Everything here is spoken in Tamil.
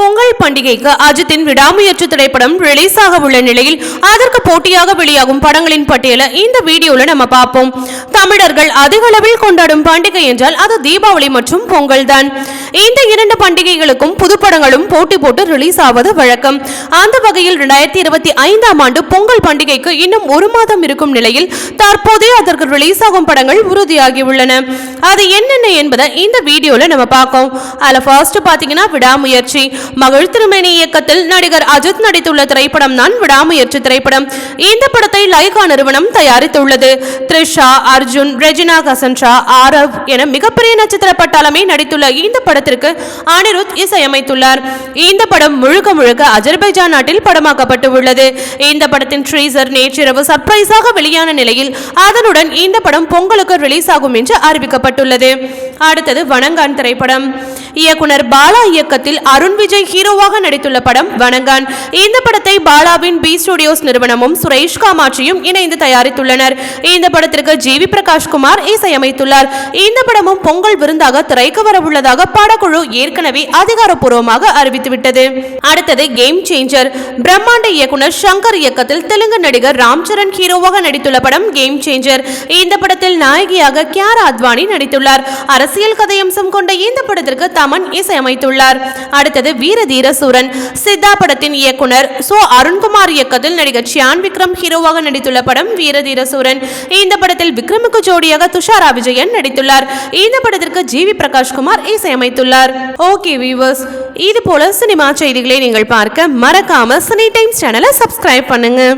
பொங்கல் பண்டிகைக்கு அஜித்தின் விடாமுயற்சி திரைப்படம் ரிலீஸ் ஆக உள்ள நிலையில் அதற்கு போட்டியாக வெளியாகும் படங்களின் பட்டியலை இந்த வீடியோல நம்ம பார்ப்போம். தமிழர்கள் அதிக அளவில் கொண்டாடும் பண்டிகை என்றால் அது தீபாவளி மற்றும் பொங்கல் தான். இந்த இரண்டு பண்டிகைகளுக்கும் புதுப்படங்களும் போட்டி போட்டு ரிலீஸ் ஆவது வழக்கம். அந்த வகையில் இரண்டாயிரத்தி இருபத்தி ஐந்தாம் ஆண்டு பொங்கல் பண்டிகைக்கு இன்னும் ஒரு மாதம் இருக்கும் நிலையில் தற்போதே அதற்கு ரிலீஸ் ஆகும் படங்கள் உறுதியாகியுள்ளன. அது என்னென்ன என்பதை இந்த வீடியோல நம்ம பார்க்கோம். அதுல ஃபர்ஸ்ட் பாத்தீங்கன்னா விடாமுயற்சி. மகள் திருமேனி இயக்கத்தில் நடிகர் அஜித் நடித்துள்ள திரைப்படம் தான் விடாமுயற்சி திரைப்படம். இந்த படத்தை லைகா நிறுவனம் தயாரித்துள்ளது. த்ரிஷா அர்ஜுன் ரெஜினா கசன்ஷா ஆரவ் என மிகப்பெரிய நட்சத்திர பட்டாளமே நடித்துள்ள இந்த படத்திற்கு அனிருத் இசையமைத்துள்ளார். இந்த படம் முழுக்க முழுக்க அஜர்பைஜான் நாட்டில் படமாக்கப்பட்டு உள்ளது இந்த படத்தின் ட்ரீசர் நேற்றிரவு சர்ப்ரைஸாக வெளியான நிலையில் அதனுடன் இந்த படம் பொங்கலுக்கு ரிலீஸ் ஆகும் என்று அறிவிக்கப்பட்டுள்ளது. அடுத்தது வணங்கான் திரைப்படம். இயக்குனர் பாலா இயக்கத்தில் அருண் விஜய் ஹீரோவாக நடித்துள்ள படம் வணங்கான். இந்த படத்தை பாலாவின் பி ஸ்டுடியோஸ் நிறுவனமும் சுரேஷ் காமாட்சியும் இணைந்து தயாரித்துள்ளனர். இந்த படத்திற்கு ஜி வி பிரகாஷ் குமார் இசையமைத்துள்ளார். இந்த படமும் பொங்கல் விருந்தாக திரைக்கு வரவுள்ளதாக படக்குழு ஏற்கனவே அதிகாரப்பூர்வமாக அறிவித்துவிட்டது. அடுத்தது கேம் சேஞ்சர் பிரம்மாண்ட இயக்குனர் சங்கர் இயக்கத்தில் தெலுங்கு நடிகர் ராம் சரண் ஹீரோவாக நடித்துள்ள படம் கேம் சேஞ்சர் இந்த படத்தில் நாயகியாக கியாரா அத்வானி நடித்துள்ளார். அரசியல் கதையம்சம் கொண்ட இந்த படத்திற்கு தமன் இசையமைத்துள்ளார். அடுத்தது வீரதீர சூரன் சித்தா படத்தின் இயக்குனர் சோ அருண்குமார் இயக்கத்தில் நடிகர் ஷியான் விக்ரம் ஹீரோவாக நடித்துள்ள படம் வீரதீர சூரன் இந்த படத்தில் விக்ரமுக்கு ஜோடியாக துஷாரா விஜயன் நடித்துள்ளார். இந்த படத்திற்கு ஜி வி பிரகாஷ்குமார் இசையமைத்துள்ளார். ஓகே வீவர்ஸ் இது போல சினிமா செய்திகளை நீங்கள் பார்க்க மறக்காம சினி டைம்ஸ் சேனலை சப்ஸ்கிரைப் பண்ணுங்க.